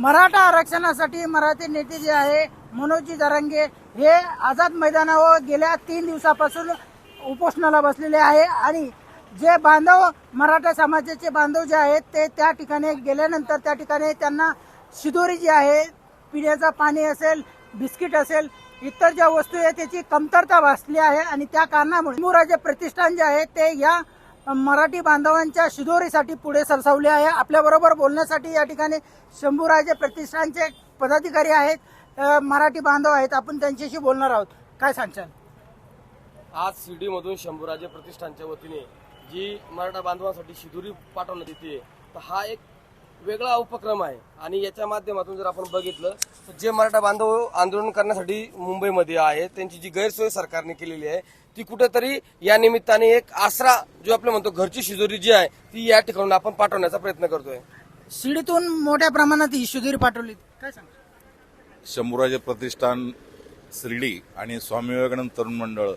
मराठा आरक्षणासाठी मराठी नेते जे आहे मनोजी जरांगे हे आझाद मैदानावर गेल्या तीन दिवसापासून उपोषणाला बसलेले आहे आणि जे बांधव मराठा समाजाचे बांधव जे आहेत ते त्या ठिकाणी गेल्यानंतर त्या ठिकाणी त्यांना शिदोरी जी आहे पिण्याचं पाणी असेल बिस्किट असेल इतर ज्या वस्तू आहे त्याची कमतरता भासली आहे आणि त्या कारणामुळे शंभूराजे प्रतिष्ठान जे आहे ते या मराठी बांधवांच्या शिदोरीसाठी पुढे सरसावले आहे. आपल्याबरोबर बोलण्यासाठी या ठिकाणी शंभूराजे प्रतिष्ठानचे पदाधिकारी आहेत. मराठी बांधव आहेत. आपण त्यांच्याशी बोलणार आहोत. काय सांगशाल? आज शिर्डी मधून शंभूराजे प्रतिष्ठानच्या वतीने जी मराठा बांधवांसाठी शिदोरी पाठवण्यात येते तर हा एक वेगळा उपक्रम आहे. आणि याच्या माध्यमातून जर आपण बघितलं तर जे मराठा बांधव आंदोलन करण्यासाठी मुंबईमध्ये आहेत त्यांची जी गैरसोय सरकारने केलेली आहे ती कुठेतरी या निमित्ताने एक आसरा जो आपलं म्हणतो घरची शिजोरी जी आहे ती या ठिकाणून आपण पाठवण्याचा प्रयत्न करतोय. शिडीतून मोठ्या प्रमाणात ही शिदोरी पाठवली. काय सांग शंभूराजे प्रतिष्ठान शिर्डी आणि स्वामी विवेकानंद तरुण मंडळ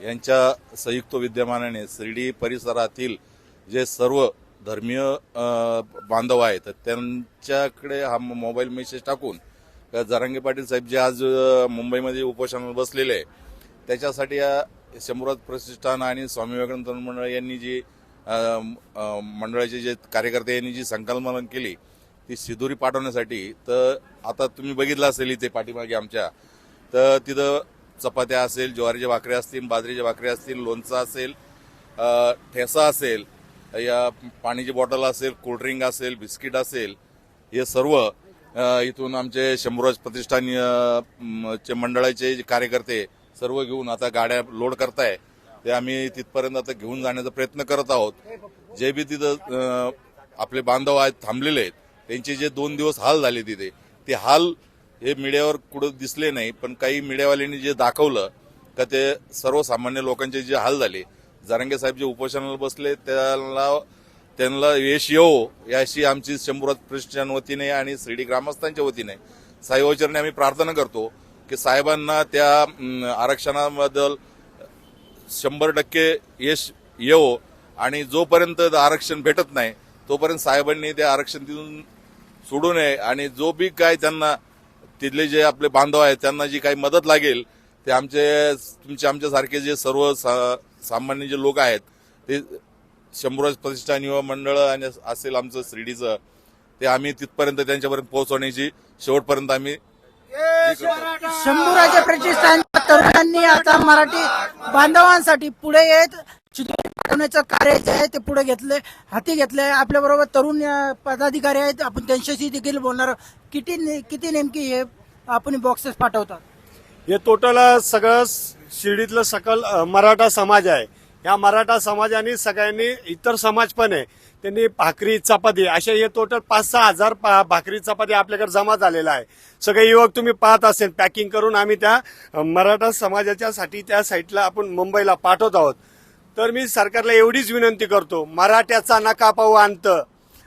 यांच्या संयुक्त विद्यमानाने शिर्डी परिसरातील जे सर्व धर्मीय बांधव आहेत तर त्यांच्याकडे हा मोबाईल मेसेज टाकून जरांगे पाटील साहेब जे आज मुंबईमध्ये उपोषणावर बसलेले आहे त्याच्यासाठी या शंभूराज प्रतिष्ठान आणि स्वामी विवेकानंद मंडळ यांनी जी मंडळाचे जे कार्यकर्ते यांनी जी संकल्पना केली ती सिदुरी पाठवण्यासाठी तर आता तुम्ही बघितलं असेल इथे पाठीमागे आमच्या तर तिथं चपात्या असेल ज्वारीच्या भाकऱ्या असतील बाजरीच्या भाकऱ्या असतील लोणचं असेल ठेसा असेल या पाण्याची बॉटल असेल कोल्ड्रिंक असेल बिस्किट असेल हे सर्व इथून आमचे शंभूराज प्रतिष्ठान चे मंडळाचे जे कार्यकर्ते सर्व घेऊन आता गाड्या लोड करताय ते आम्ही तिथपर्यंत आता घेऊन जाण्याचा प्रयत्न करत आहोत. जे बी तिथं आपले बांधव आहेत थांबलेले आहेत त्यांचे जे दोन दिवस हाल झाले तिथे ते हाल हे मीडियावर कुठं दिसले नाही पण काही मीडियावाल्यांनी जे दाखवलं का ते सर्वसामान्य लोकांचे जे हाल झाले जारंगे साहेब जे उपोषणाला बसले त्याला त्यांना यश येवो याशी आमची शंभूराज प्रतिष्ठान वतीने आणि शिर्डी ग्रामस्थांच्या वतीने साईवचरणे आम्ही प्रार्थना करतो की साहेबांना त्या आरक्षणाबद्दल शंभर टक्के यश येवो आणि जोपर्यंत आरक्षण भेटत नाही तोपर्यंत साहेबांनी ते आरक्षण तिथून सोडू नये आणि जो बी काय त्यांना तिथले जे आपले बांधव आहेत त्यांना जी काही मदत लागेल ते आमचे तुमचे आमच्यासारखे जे सर्व सा- सामान्य जे लोक आहेत ते शंभूराज प्रतिष्ठान युवा मंडळ आणि असेल आमचं शिर्डीचं ते आम्ही तिथपर्यंत त्यांच्यापर्यंत पोहोचवण्याची शेवटपर्यंत आम्ही शंभूराजे प्रतिष्ठानच्या तरुणांनी आता मराठी बांधवांसाठी पुढे येत पाठवण्याचं कार्य जे आहे ते पुढे घेतले हाती घेतले. आपल्या बरोबर तरुण पदाधिकारी आहेत. आपण त्यांच्याशी देखील बोलणार. किती ने- किती नेमकी हे आपण बॉक्सेस पाठवतात? हे टोटल सगळं शिर्डीतलं सकल मराठा समाज आहे. या मराठा समाजाने सगळ्यांनी इतर समाज पण आहे त्यांनी भाकरी चपाती असे हे टोटल पाच सहा हजार पा- भाकरी चपाती आपल्याकडे जमा झालेला आहे सगळे युवक तुम्ही पाहत असेल पॅकिंग करून आम्ही त्या मराठा समाजाच्या साठी त्या साईटला आपण मुंबईला पाठवत आहोत. तर मी सरकारला एवढीच विनंती करतो मराठ्याचा नका पाहू अंत.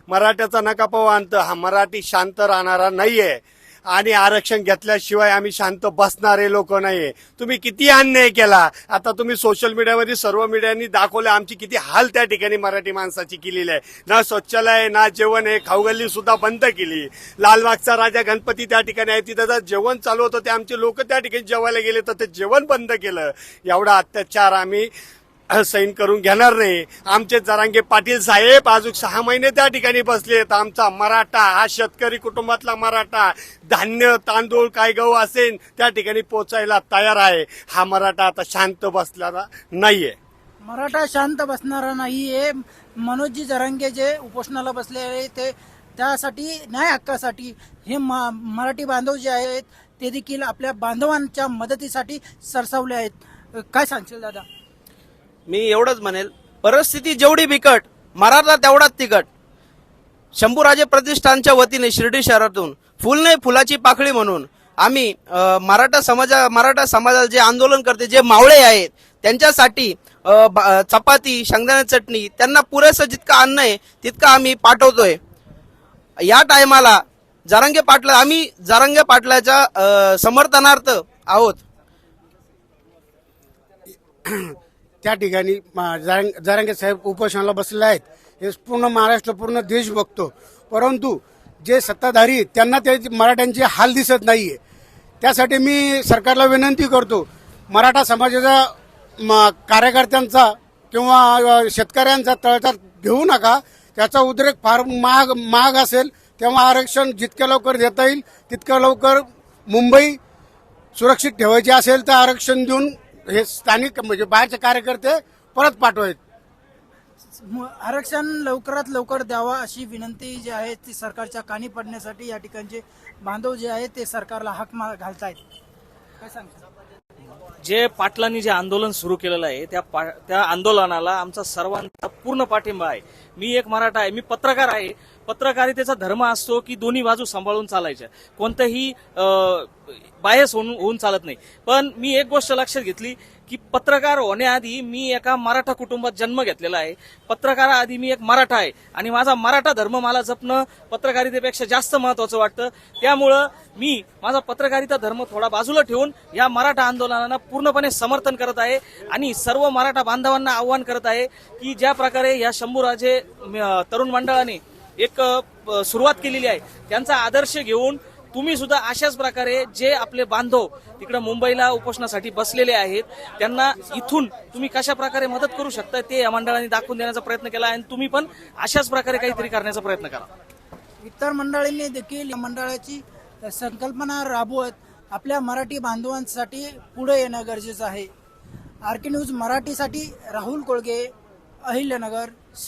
मराठ्याचा नका पाहू अंत. हा मराठी शांत राहणारा नाही आहे आणि आरक्षण घेतल्याशिवाय आम्ही शांत बसणारे लोक नाहीये. तुम्ही किती अन्याय केला? आता तुम्ही सोशल मीडियामध्ये सर्व मीडियांनी दाखवलं आमची किती हाल त्या ठिकाणी मराठी माणसाची केलेली आहे. ना शौचालय ना जेवण आहे खाऊगल्ली सुद्धा बंद केली. लालबागचा राजा गणपती त्या ठिकाणी आहे तिथं जर जेवण चालू होतं ते आमचे लोक त्या ठिकाणी जेवायला गेले तर ते जेवण बंद केलं. एवढा अत्याचार आम्ही सैन करून घेणार नाही. आमचे जरांगे पाटील साहेब अजून सहा महिने त्या ठिकाणी बसलेत आमचा मराठा हा शेतकरी कुटुंबातला मराठा धान्य तांदूळ काय गहू असेल त्या ठिकाणी पोचायला तयार आहे. हा मराठा आता शांत बसलेला नाहीये. मराठा शांत बसणारा नाहीये. मनोजी जरांगे जे उपोषणाला बसले आहे ते त्यासाठी न्याय हक्कासाठी हे म- मराठी बांधव जे आहेत ते देखील आपल्या बांधवांच्या मदतीसाठी सरसावले आहेत. काय सांगशील दादा? मी एवढंच म्हणेल परिस्थिती जेवढी बिकट मराठा तेवढाच तिकट शंभूराजे प्रतिष्ठानच्या वतीने शिर्डी शहरातून फुल नाही फुलाची पाकळी म्हणून आम्ही मराठा समाजा मराठा समाजाला जे आंदोलन करते जे मावळे आहेत त्यांच्यासाठी चपाती शेंगदाणा चटणी त्यांना पुरेसं जितकं अन्न आहे तितकं आम्ही पाठवतोय. या टायमाला जारंगे पाटला आम्ही जारंगे पाटलाच्या समर्थनार्थ आहोत. त्या ठिकाणी जारंग- जारंगे साहेब उपोषणाला बसलेले आहेत. हे पूर्ण महाराष्ट्र पूर्ण देश बघतो. परंतु जे सत्ताधारी त्यांना ते मराठ्यांचे हाल दिसत नाहीये. त्यासाठी मी सरकारला विनंती करतो मराठा समाजाचा कार्यकर्त्यांचा किंवा शेतकऱ्यांचा तळचा घेऊ नका. त्याचा उद्रेक फार महाग महाग असेल तेव्हा आरक्षण जितक्या लवकर देता येईल तितक्या लवकर मुंबई सुरक्षित ठेवायची असेल तर आरक्षण देऊन हे स्थानिक म्हणजे बाहेरचे कार्यकर्ते परत पाठवायचे आरक्षण लवकरात लवकर द्यावा अशी विनंती जी आहे ती सरकारच्या कानी पडण्यासाठी या ठिकाणचे बांधव जे आहेत ते सरकारला हाक मा- घालतायत. काय सांगता? जे पाटलांनी जे आंदोलन सुरू केलेलं आहे त्या पा- त्या आंदोलनाला आमचा सर्वांचा पूर्ण पाठिंबा आहे. मी एक मराठा आहे मी पत्रकार आहे. पत्रकारितेचा धर्म असतो की दोन्ही बाजू सांभाळून चालायच्या कोणतंही बायस होऊन होऊन चालत नाही. पण मी एक गोष्ट लक्षात घेतली की पत्रकार होण्याआधी मी एका मराठा कुटुंबात जन्म घेतलेला आहे. पत्रकाराआधी मी एक मराठा आहे आणि माझा मराठा धर्म मला जपणं पत्रकारितेपेक्षा जास्त महत्वाचं वाटतं. त्यामुळं मी माझा पत्रकारिता धर्म थोडा बाजूला ठेवून या मराठा आंदोलनाला पूर्णपणे समर्थन करत आहे आणि सर्व मराठा बांधवांना आव्हान करत आहे की ज्या प्रकारे या शंभूराजे तरुण मंडळाने एक सुरुवात केलेली आहे त्यांचा आदर्श घेऊन तुम्ही सुद्धा अशाच प्रकारे जे आपले बांधव तिकडे मुंबईला उपोषणासाठी बसलेले आहेत त्यांना इथून तुम्ही कशा प्रकारे मदत करू शकता ते या मंडळाने दाखवून देण्याचा प्रयत्न केला आणि तुम्ही पण अशाच प्रकारे काहीतरी करण्याचा प्रयत्न करा. इतर मंडळींनी देखील या मंडळाची संकल्पना राबवत आपल्या मराठी बांधवांसाठी पुढे येणं गरजेचं आहे. आर के न्यूज मराठीसाठी राहुल कोळगे अहिल्यानगर.